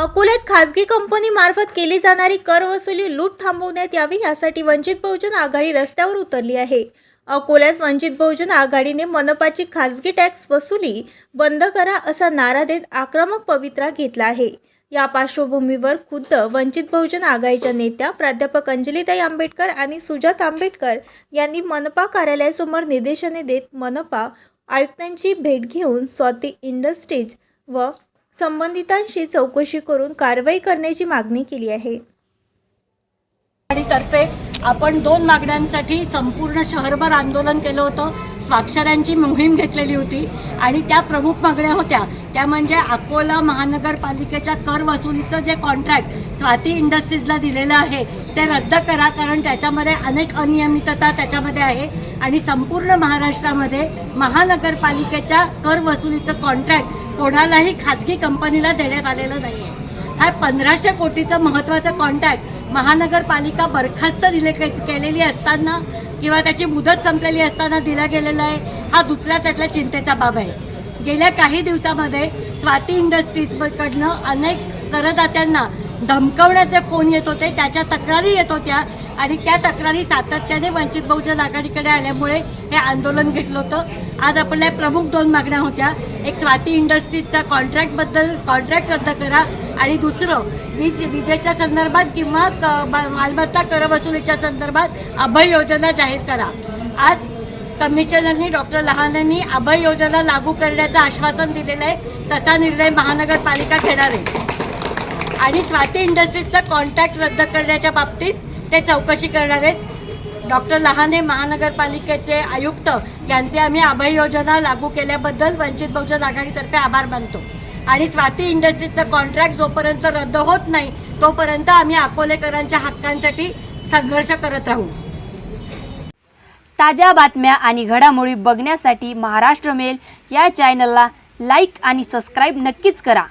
अकोल्यात खासगी कंपनी मार्फत केली जाणारी कर वसुली लूट थांबवण्यात यावी यासाठी वंचित बहुजन आघाडी रस्त्यावर उतरली आहे. अकोल्यात वंचित बहुजन आघाडीने मनपाची खासगी टॅक्स वसुली बंद करा असा नारा देत आक्रमक पवित्रा घेतला आहे. या पार्श्वभूमीवर खुद्द वंचित बहुजन आघाडीच्या नेत्या प्राध्यापक अंजलीताई आंबेडकर आणि सुजात आंबेडकर यांनी मनपा कार्यालयासमोर निदेशने देत मनपा आयुक्तांची भेट घेऊन स्वाती इंडस्ट्रीज व संबंधितांशी चौकशी करून कारवाई करण्याची मागणी केली आहे. आणि तर्फे आपण दोन मागण्यांसाठी संपूर्ण शहरभर आंदोलन केलं होतं. स्वाक्षऱ्यांची मोहीम घेतलेली होती आणि त्या प्रमुख मागण्या होत्या. त्या म्हणजे अकोला महानगरपालिकेच्या कर वसुलीचं जे कॉन्ट्रॅक्ट स्वाती इंडस्ट्रीजला दिलेलं आहे ते रद्द करा कारण त्याच्यामध्ये अनेक अनियमितता त्याच्यामध्ये आहे आणि संपूर्ण महाराष्ट्रामध्ये महानगरपालिकेच्या कर वसुलीचं कॉन्ट्रॅक्ट कोणालाही खाजगी कंपनीला देण्यात आलेलं नाही आहे हा पंधराशे कोटीचं महत्त्वाचं कॉन्ट्रॅक्ट महानगरपालिका बरखास्त दिले केलेली असताना किंवा त्याची मुदत संपलेली असताना दिला गेलेला आहे हा दुसरा त्यातल्या चिंतेचा बाब आहे. गेल्या काही दिवसामध्ये स्वाती इंडस्ट्रीजकडनं अनेक करदात्यांना धमकवण्याचे फोन येत होते त्याच्या तक्रारी येत होत्या आणि त्या तक्रारी सातत्याने वंचित बहुजन आघाडीकडे आल्यामुळे हे आंदोलन घेतलं होतं. आज आपल्या प्रमुख दोन मागण्या होत्या. एक स्वाती इंडस्ट्रीजचा कॉन्ट्रॅक्टबद्दल कॉन्ट्रॅक्ट रद्द करा आणि दुसरं वीज विजेच्या संदर्भात किंवा क- ब- मालमत्ता कर वसुलीच्या संदर्भात अभय योजना जाहीर करा. आज कमिशनरनी डॉक्टर लहानांनी अभय योजना लागू करण्याचं आश्वासन दिलेलं आहे. तसा निर्णय महानगरपालिका घेणार आहे. आणि स्वाती इंडस्ट्रीजचा कॉन्ट्रॅक्ट रद्द करण्याच्या बाबतीत ते चौकशी करणार आहेत. डॉक्टर लहाने महानगरपालिकेचे आयुक्त यांचे आम्ही अभय योजना लागू केल्याबद्दल वंचित बहुजन आघाडीतर्फे आभार मानतो. आणि स्वाती इंडस्ट्रीजचं कॉन्ट्रॅक्ट जोपर्यंत रद्द होत नाही तोपर्यंत आम्ही अकोलेकरांच्या हक्कांसाठी संघर्ष करत राहू. ताज्या बातम्या आणि घडामोडी बघण्यासाठी महाराष्ट्र मेल या चॅनलला लाईक आणि सबस्क्राईब नक्कीच करा.